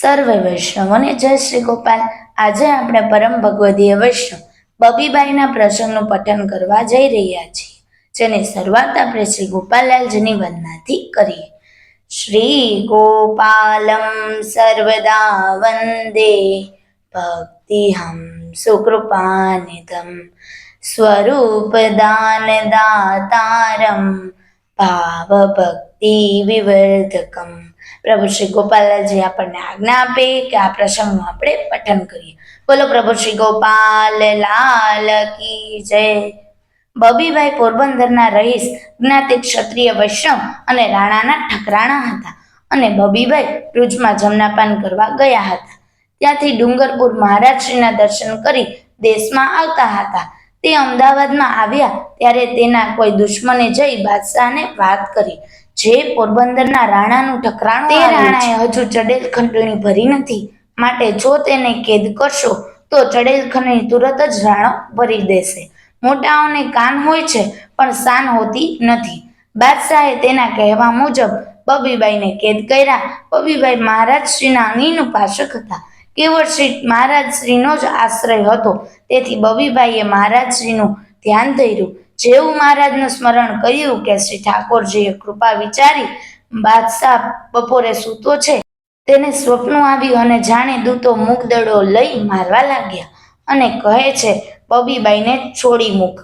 સર્વે વૈષ્ણવોને જય શ્રી ગોપાલ. આજે આપણે પરમ ભગવદીય વૈષ્ણવ બબીબાઈના પ્રસંગનું પઠન કરવા જઈ રહ્યા છીએ, જેની શરૂઆત આપણે શ્રી ગોપાલલાલજીની વંદનાથી કરીએ. શ્રી ગોપાલમ સર્વદા વંદે. ભક્તિહમ સુકૃપાનિધમ. સ્વરૂપદાન દાતારમ. ભાવ ભક્તિ વિવર્ધકમ. પ્રભુ શ્રી ગોપાલજી આપણને આજ્ઞા આપે કે આ પ્રસંગનું આપણે પઠન કરીએ. બોલો પ્રભુ શ્રી ગોપાલ લાલ કી જય. બબીભાઈ પોરબંદરના રહીશ જ્ઞાતિ ક્ષત્રિય વૈષ્ણવ અને રાણાના ઠકરાણા હતા અને બબીભાઈ ભુજમાં જમનાપાન કરવા ગયા હતા. ત્યાંથી ડુંગરપુર મહારાજશ્રીના દર્શન કરી દેશમાં આવતા હતા. તે અમદાવાદમાં આવ્યા ત્યારે તેના કોઈ દુશ્મને જઈ બાદશાહને વાત કરી. જે પોરબંદરના રાણાનું ઠકરાણું તે રાણાએ હજુ ચડેલ ખંડણી ભરી નથી. માટે જો તેને કેદ કરશો તો ચડેલ ખંડણી તુરત જ રાણો ભરી દેશે. મોટાઓને કાન હોય છે પણ સાન હોતી નથી. બાદશાહે તેના કહેવા મુજબ બબીબાઈને કેદ કર્યા. બબીબાઈ મહારાજ શ્રીના અનિલ ઉપાસક હતા. કેવળ શ્રી મહારાજ શ્રીનો જ આશ્રય હતો. તેથી બબીબાઈએ મહારાજ શ્રીનું ધ્યાન ધર્યું. જેવું મહારાજનું સ્મરણ કર્યું કે શ્રી ઠાકોરજીએ કૃપા વિચારી બાદશાહ બપોરે સૂતો છે. તેને સ્વપ્ન આવ્યું અને જાણે દૂતો મુગદડો લઈ મારવા લાગ્યા અને કહે છે, બબીબાઈને છોડી મૂક.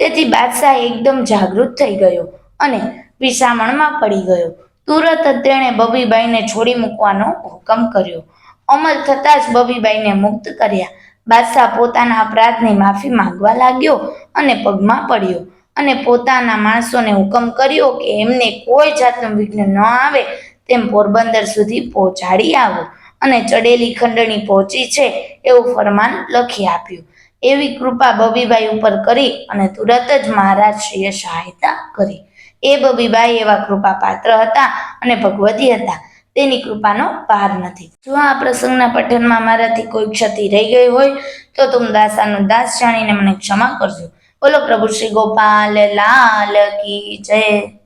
તેથી બાદશાહ એકદમ જાગૃત થઈ ગયો અને વિસામણમાં પડી ગયો. તુરત તેણે બબીબાઈને છોડી મૂકવાનો હુકમ કર્યો. અમલ થતાં જ બબીબાઈને મુક્ત કર્યા. બાદશાહ પોતાના અપરાધની માફી માંગવા લાગ્યો અને પગમાં પડ્યો. અને પોતાના માણસોને હુકમ કર્યો કે એમને કોઈ જાતનું વિઘ્ન ન આવે તેમ પોરબંદર સુધી પહોંચાડી આવો. અને ચડેલી ખંડણી પહોંચી છે એવું ફરમાન લખી આપ્યું. એવી કૃપા બબીબાઈ ઉપર કરી અને તુરત જ મહારાજશ્રીએ સહાયતા કરી. એ બબીબાઈ એવા કૃપા પાત્ર હતા અને ભગવતી હતા. તેની કૃપાનો પાર નથી. જો આ પ્રસંગના પઠનમાં મારાથી કોઈ ક્ષતિ રહી ગઈ હોય, તો તું દાસાનો દાસ જાણીને મને ક્ષમા કરજો. બોલો પ્રભુ શ્રી ગોપાલ, લાલ કી જય.